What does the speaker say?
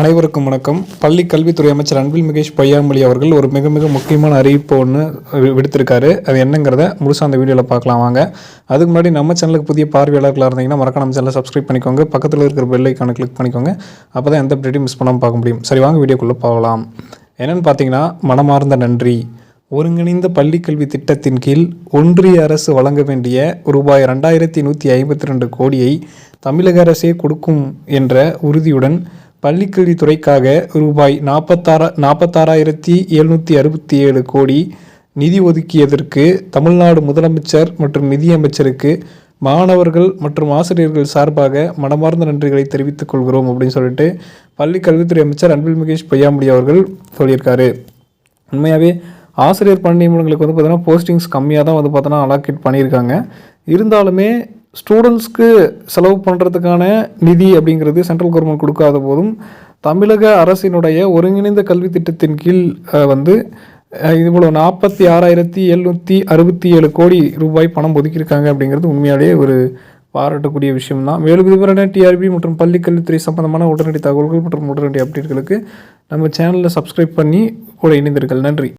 அனைவருக்கும் வணக்கம். பள்ளி கல்வித்துறை அமைச்சர் அன்பில் மகேஷ் பொய்யாமொழி அவர்கள் ஒரு மிக மிக முக்கியமான அறிவிப்பு ஒன்று விடுத்திருக்காரு. அது என்னங்கிறத முழுசாக அந்த வீடியோவில் பார்க்கலாம் வாங்க. அதுக்கு முன்னாடி நம்ம சேனலுக்கு புதிய பார்வையாளர்களாக இருந்தீங்கன்னா மறக்காம நம்ம சேனலை சப்ஸ்கிரைப் பண்ணிக்கோங்க. பக்கத்தில் இருக்கிற பெல் ஐக்கானை கிளிக் பண்ணிக்கோங்க. அப்போ தான் எந்த அப்டேட்டையும் மிஸ் பண்ணாமல் பார்க்க முடியும். சரி வாங்க வீடியோக்குள்ளே போகலாம். என்னென்னு பார்த்தீங்கன்னா மனமார்ந்த நன்றி. ஒருங்கிணைந்த பள்ளிக்கல்வி திட்டத்தின் கீழ் ஒன்றிய அரசு வழங்க வேண்டிய ரூபாய் ரெண்டாயிரத்தி நூற்றி ஐம்பத்தி ரெண்டு கோடியை தமிழக அரசே கொடுக்கும் என்ற உறுதியுடன் பள்ளிக்கல்வித்துறைக்காக ரூபாய் நாற்பத்தாறு நாற்பத்தாறாயிரத்தி எழுநூற்றி அறுபத்தி ஏழு கோடி நிதி ஒதுக்கியதற்கு தமிழ்நாடு முதலமைச்சர் மற்றும் நிதியமைச்சருக்கு மாணவர்கள் மற்றும் ஆசிரியர்கள் சார்பாக மனமார்ந்த நன்றிகளை தெரிவித்துக் கொள்கிறோம் அப்படின்னு சொல்லிட்டு பள்ளி கல்வித்துறை அமைச்சர் அன்பில் மகேஷ் பொய்யாமொழி அவர்கள் சொல்லியிருக்காரு. உண்மையாகவே ஆசிரியர் பணி நியமனங்களுக்கு வந்து பார்த்தீங்கன்னா போஸ்டிங்ஸ் கம்மியாக தான் வந்து பார்த்தோன்னா அலாக்கேட் பண்ணியிருக்காங்க. இருந்தாலுமே ஸ்டூடெண்ட்ஸ்க்கு செலவு பண்ணுறதுக்கான நிதி அப்படிங்கிறது சென்ட்ரல் கவர்மெண்ட் கொடுக்காத போதும் தமிழக அரசினுடைய ஒருங்கிணைந்த கல்வி திட்டத்தின் கீழ் வந்து இவ்வளோ நாற்பத்தி ஆறாயிரத்தி எழுநூற்றி அறுபத்தி ஏழு கோடி ரூபாய் பணம் ஒதுக்கியிருக்காங்க அப்படிங்கிறது உண்மையாலேயே ஒரு பாராட்டக்கூடிய விஷயம் தான் மேலும் விவரமான டிஆர்பி மற்றும் பள்ளிக்கல்வித்துறை சம்பந்தமான உடனடி தகவல்கள் மற்றும் உடனடி அப்டேட்களுக்கு நம்ம சேனலில் சப்ஸ்கிரைப் பண்ணி கூட இணைந்திருக்கள் நன்றி.